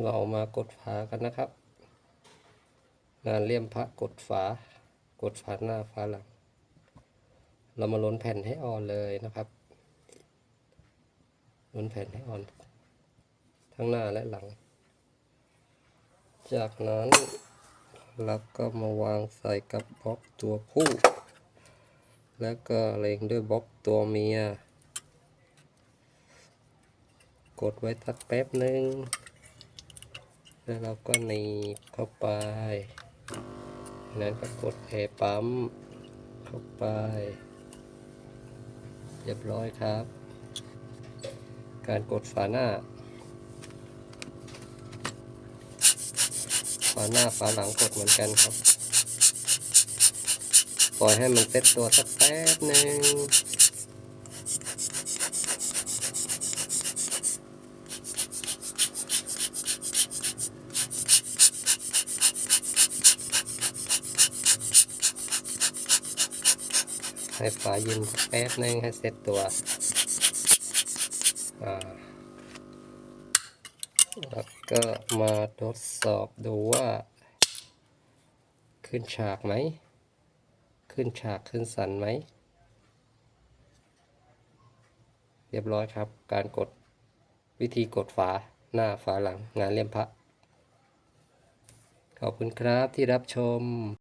เรามากดฝากันนะครับ งานเลี่ยมพระกดฝากดฝาหน้าฝาหลัง เรามาล้นแผ่นให้อ่อนเลยนะครับล้นแผ่นให้อ่อน ทั้งหน้าและหลัง จากนั้นเราก็มาวางใส่กับบล็อกตัวผู้ แล้วก็เล็งด้วยบล็อกตัวเมีย กดไว้สักแป๊บหนึ่ง แล้วเราก็หนีบเข้าไปนั้นก็กดเพปั๊มเข้าไป เรียบร้อยครับ การกดฝาหน้า ฝาหน้าฝาหลังกดเหมือนกันครับ ปล่อยให้มันเซ็ตตัวสักแป๊บหนึ่ง ให้ฝาย็นแป๊บหนึงให้เซ็ตตัวอ่าแล้วก็มาทดสอบดูว่า ขึ้นฉากไหม ขึ้นฉากขึ้นสันไหม เรียบร้อยครับ การกดวิธีกดฝาหน้าฝาหลังงานเลี่ยมพระ ขอบคุณครับที่รับชม